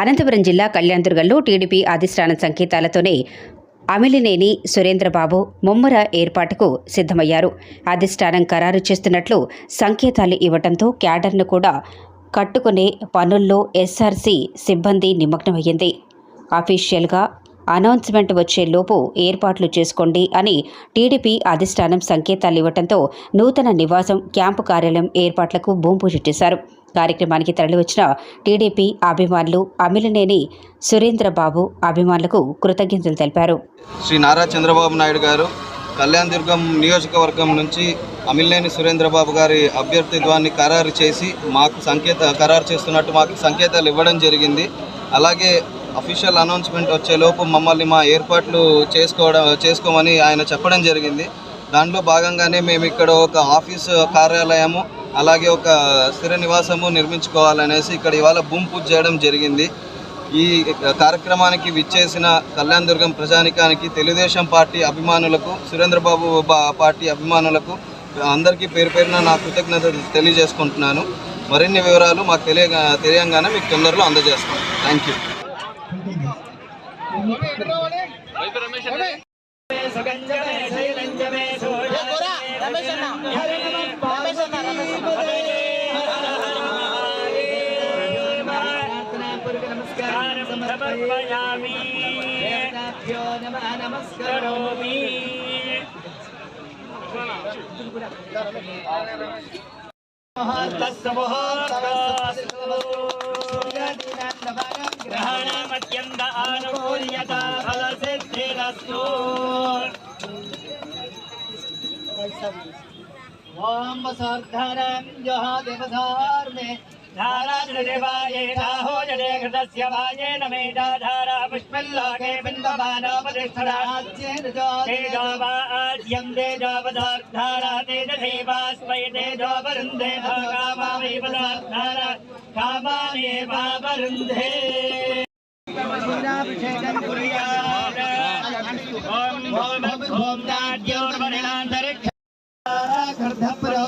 అనంతపురం జిల్లా కళ్యాణదుర్గంలో టీడీపీ అధిష్టాన సంకేతాలతోనే అమిలినేని సురేంద్రబాబు ముమ్మర ఏర్పాటుకు సిద్ధమయ్యారు. అధిష్టానం ఖరారు చేస్తున్నట్లు సంకేతాలు ఇవ్వడంతో క్యాడర్ను కూడా కట్టుకునే పనుల్లో ఎస్ఆర్సీ సిబ్బంది నిమగ్నమయ్యింది. అఫీషియల్గా అనౌన్స్మెంట్ వచ్చే లోపు ఏర్పాట్లు చేసుకోండి అని టీడీపీ అధిష్టానం సంకేతాలు ఇవ్వడంతో నూతన నివాసం క్యాంపు కార్యాలయం ఏర్పాట్లకు భూమి చేశారు. కార్యక్రమానికి తరలివచ్చిన టీడీపీ అభిమానులు అమిలినేని సురేంద్రబాబు అభిమానులకు కృతజ్ఞతలు తెలిపారు. శ్రీ నారా చంద్రబాబు నాయుడు గారు కళ్యాణ్ దుర్గం నియోజకవర్గం నుంచి అమిల్లేని సురేంద్రబాబు గారి అభ్యర్థిత్వాన్ని ఖరారు చేసి మాకు సంకేత ఖరారు చేస్తున్నట్టు మాకు సంకేతాలు ఇవ్వడం జరిగింది. అలాగే అఫీషియల్ అనౌన్స్మెంట్ వచ్చేలోపు మమ్మల్ని మా ఏర్పాట్లు చేసుకోవడం చేసుకోమని ఆయన చెప్పడం జరిగింది. దాంట్లో భాగంగానే మేము ఇక్కడ ఒక ఆఫీసు కార్యాలయము అలాగే ఒక స్థిర నివాసము నిర్మించుకోవాలనేసి ఇక్కడ ఇవాళ భూమి పూజ చేయడం జరిగింది. ఈ కార్యక్రమానికి విచ్చేసిన కళ్యాణ్ దుర్గం ప్రజానికానికి తెలుగుదేశం పార్టీ అభిమానులకు సురేంద్రబాబు పార్టీ అభిమానులకు అందరికీ పేరు పేరున నా కృతజ్ఞతలు తెలియజేసుకుంటున్నాను. మరిన్ని వివరాలు మాకు తెలియ తెలియంగానే మీకు తొందరలో అందజేస్తాం. Thank you. समर्पयामि। देवताभ्यो नमः नमस्करोमि। ग्रहणमत्यन्त आनुकूल्यता फलसिद्धिरस्तु। ॐ वसर्धरं धारा धाराजडेवायेदाहो जडे घृतस्य वायेन मेधा धारा पुष्पल्लोके बिन्दमानोपतिष्ठदाच्येन तेजो वा आद्यं तेजोपदार्धारा तेजधैवास्मै तेजोपरुन्धे भोगामावै पदार्धारा कामानेवापरुन्धे ॐ भोम भोम दाड्योर्व स्पर्धः परो